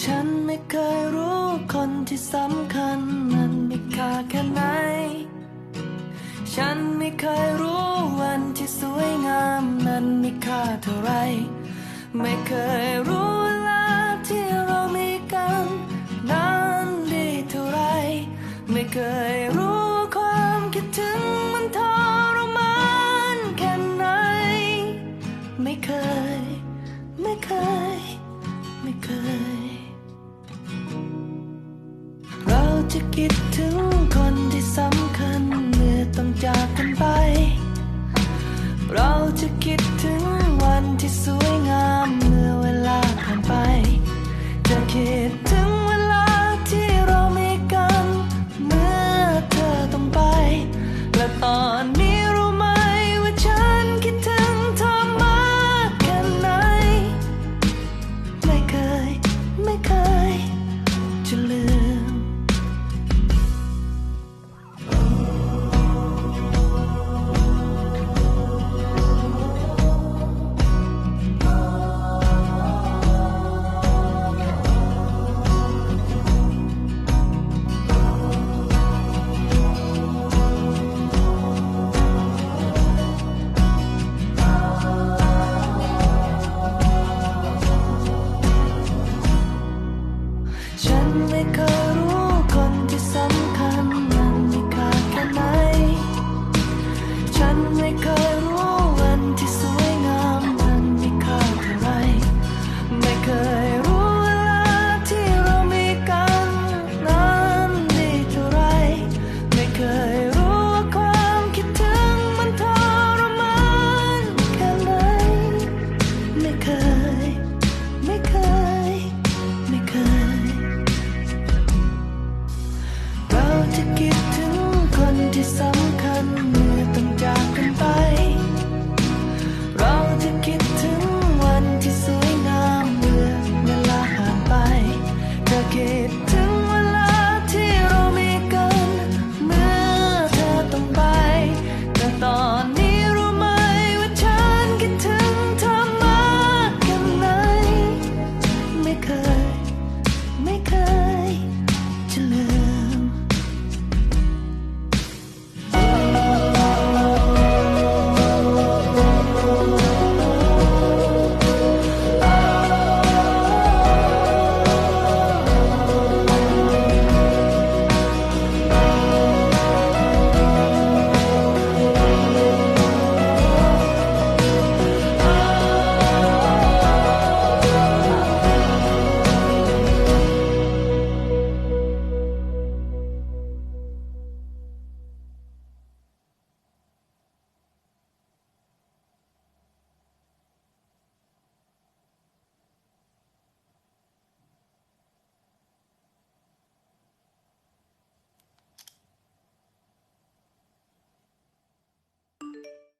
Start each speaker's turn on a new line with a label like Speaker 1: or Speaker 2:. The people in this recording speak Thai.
Speaker 1: ฉันไม่เคยรู้คนที่สำคัญมันมีค่าแค่ไหน ฉันไม่เคยรู้วันที่สวยงามนั้นมีค่าเท่าไร ไม่เคยรู้ จะคิดถึงคนที่สำคัญเมื่อต้องจากกันไป เราจะคิด ฉัน